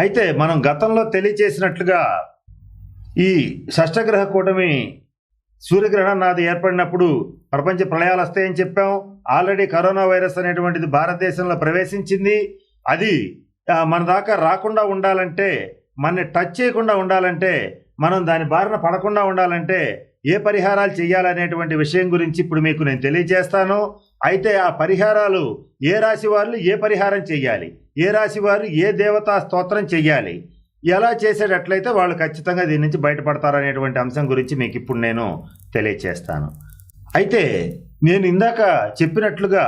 అయితే మనం గతంలో తెలియచేసినట్లుగా ఈ షష్టగ్రహ కూటమి సూర్యగ్రహణం నాది ఏర్పడినప్పుడు ప్రపంచ ప్రళయాలు వస్తాయని చెప్పాం. ఆల్రెడీ కరోనా వైరస్ అనేటువంటిది భారతదేశంలో ప్రవేశించింది. అది మన దాకా రాకుండా ఉండాలంటే మనని టచ్ చేయకుండా ఉండాలంటే మనం దాని బారిన పడకుండా ఉండాలంటే ఏ పరిహారాలు చేయాలనేటువంటి విషయం గురించి ఇప్పుడు మీకు నేను తెలియజేస్తాను. అయితే ఆ పరిహారాలు ఏ రాశి వాళ్ళు ఏ పరిహారం చేయాలి? ఏ రాశి వారు ఏ దేవతా స్తోత్రం చెయ్యాలి? ఎలా చేసేటట్లయితే వాళ్ళు ఖచ్చితంగా దీని నుంచి బయటపడతారనేటువంటి అంశం గురించి మీకు ఇప్పుడు నేను తెలియచేస్తాను. అయితే నేను ఇందాక చెప్పినట్లుగా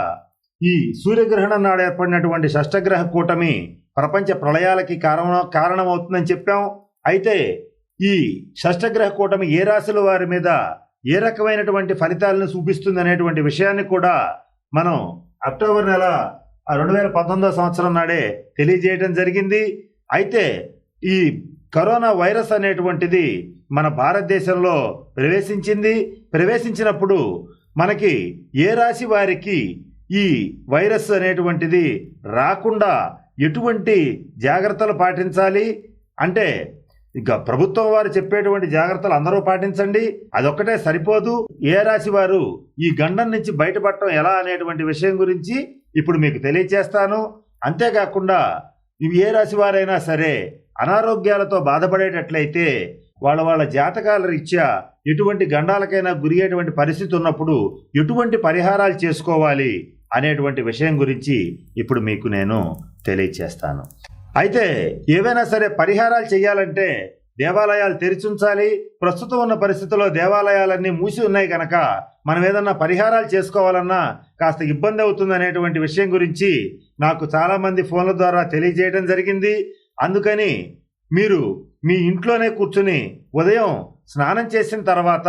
ఈ సూర్యగ్రహణం నాడు ఏర్పడినటువంటి షష్టగ్రహ కూటమి ప్రపంచ ప్రళయాలకి కారణం కారణమవుతుందని చెప్పాం. అయితే ఈ షష్టగ్రహ కూటమి ఏ రాశుల వారి మీద ఏ రకమైనటువంటి ఫలితాలను చూపిస్తుంది అనేటువంటి విషయాన్ని కూడా మనం అక్టోబర్ నెల రెండు వేల పంతొమ్మిదో సంవత్సరం నాడే తెలియజేయడం జరిగింది. అయితే ఈ కరోనా వైరస్ అనేటువంటిది మన భారతదేశంలో ప్రవేశించింది. ప్రవేశించినప్పుడు మనకి ఏ రాశి వారికి ఈ వైరస్ అనేటువంటిది రాకుండా ఎటువంటి జాగ్రత్తలు పాటించాలి? అంటే ఇక ప్రభుత్వం వారు చెప్పేటువంటి జాగ్రత్తలు అందరూ పాటించండి. అదొక్కటే సరిపోదు. ఏ రాశి వారు ఈ గండం నుంచి బయటపడటం ఎలా అనేటువంటి విషయం గురించి ఇప్పుడు మీకు తెలియచేస్తాను. అంతేకాకుండా ఇవి ఏ రాశి వారైనా సరే అనారోగ్యాలతో బాధపడేటట్లయితే వాళ్ళ వాళ్ళ జాతకాల రీత్యా ఎటువంటి గండాలకైనా గురియటువంటి పరిస్థితి ఉన్నప్పుడు ఎటువంటి పరిహారాలు చేసుకోవాలి అనేటువంటి విషయం గురించి ఇప్పుడు మీకు నేను తెలియచేస్తాను. అయితే ఏవైనా సరే పరిహారాలు చేయాలంటే దేవాలయాలు తెరిచుంచాలి. ప్రస్తుతం ఉన్న పరిస్థితుల్లో దేవాలయాలన్నీ మూసి ఉన్నాయి కనుక మనం ఏదన్నా పరిహారాలు చేసుకోవాలన్నా కాస్త ఇబ్బంది అవుతుంది అనేటువంటి విషయం గురించి నాకు చాలామంది ఫోన్ల ద్వారా తెలియజేయడం జరిగింది. అందుకని మీరు మీ ఇంట్లోనే కూర్చుని ఉదయం స్నానం చేసిన తర్వాత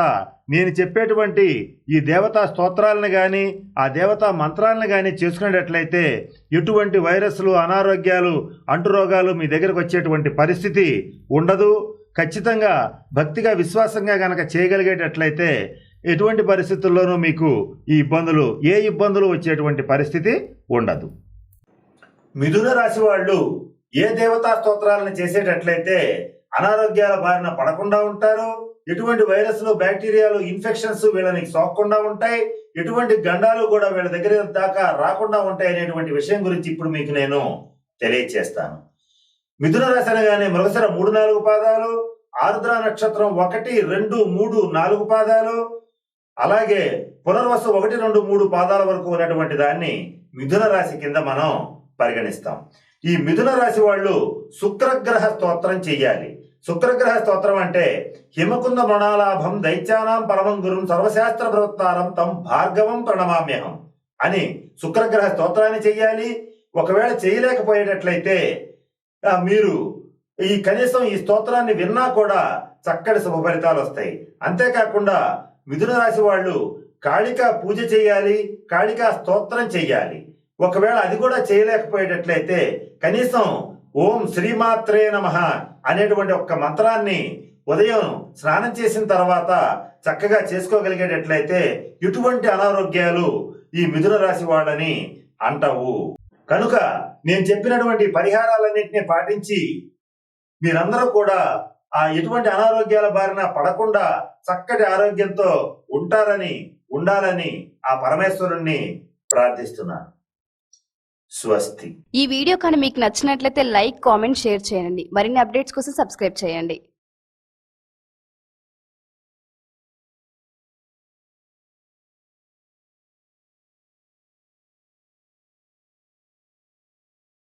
నేను చెప్పేటువంటి ఈ దేవతా స్తోత్రాలను కానీ ఆ దేవతా మంత్రాలను కానీ చేసుకునేటట్లయితే ఎటువంటి వైరస్లు అనారోగ్యాలు అంటురోగాలు మీ దగ్గరకు వచ్చేటువంటి పరిస్థితి ఉండదు. ఖచ్చితంగా భక్తిగా విశ్వాసంగా గనక చేయగలిగేటట్లయితే ఎటువంటి పరిస్థితుల్లోనూ మీకు ఈ ఇబ్బందులు ఏ ఇబ్బందులు వచ్చేటువంటి పరిస్థితి ఉండదు. మిథున రాశి వాళ్ళు ఏ దేవతా స్తోత్రాలను చేసేటట్లయితే అనారోగ్యాల బారిన పడకుండా ఉంటారు ఎటువంటి వైరస్లు బ్యాక్టీరియాలు ఇన్ఫెక్షన్స్ వీళ్ళని సోకకుండా ఉంటాయి ఎటువంటి గండాలు కూడా వీళ్ళ దగ్గర దాకా రాకుండా ఉంటాయి అనేటువంటి విషయం గురించి ఇప్పుడు మీకు నేను తెలియచేస్తాను. మిథున రాశి అనగానే మృగశిర మూడు నాలుగు పాదాలు ఆరుద్ర నక్షత్రం ఒకటి రెండు మూడు నాలుగు పాదాలు అలాగే పునర్వసు ఒకటి రెండు మూడు పాదాల వరకు ఉన్నటువంటి దాన్ని మిథున రాశి కింద మనం పరిగణిస్తాం. ఈ మిథున రాశి వాళ్ళు శుక్రగ్రహ స్తోత్రం చెయ్యాలి. శుక్రగ్రహ స్తోత్రం అంటే హిమకుంద మృణాలాభం దైత్యానాం పరమం గురుం సర్వశాస్త్ర ప్రవృత్తారం తం భార్గవం ప్రణమామ్యహం అని శుక్రగ్రహ స్తోత్రాన్ని చెయ్యాలి. ఒకవేళ చేయలేకపోయేటట్లయితే మీరు ఈ కనీసం ఈ స్తోత్రాన్ని విన్నా కూడా చక్కటి శుభ ఫలితాలు వస్తాయి. అంతేకాకుండా మిథున రాశి వాళ్ళు కాళికా పూజ చేయాలి కాళికా స్తోత్రం చేయాలి ఒకవేళ అది కూడా చేయలేకపోయేటట్లయితే కనీసం ఓం శ్రీమాత్రే నమ అనేటువంటి ఒక్క మంత్రాన్ని ఉదయం స్నానం చేసిన తర్వాత చక్కగా చేసుకోగలిగేటట్లయితే ఎటువంటి అనారోగ్యాలు ఈ మిథున రాశి వాళ్ళని అంటవు. కనుక నేను చెప్పినటువంటి పరిహారాలన్నింటినీ పాటించి మీరందరూ కూడా ఆ ఎటువంటి అనారోగ్యాల బారిన పడకుండా చక్కటి ఆరోగ్యంతో ఉంటారని ఉండాలని ఆ పరమేశ్వరుణ్ణి ప్రార్థిస్తున్నాను స్వస్తి. ఈ వీడియో కానీ మీకు నచ్చినట్లయితే లైక్ కామెంట్ షేర్ చేయండి. మరిన్ని అప్డేట్స్ కోసం సబ్స్క్రైబ్ చేయండి.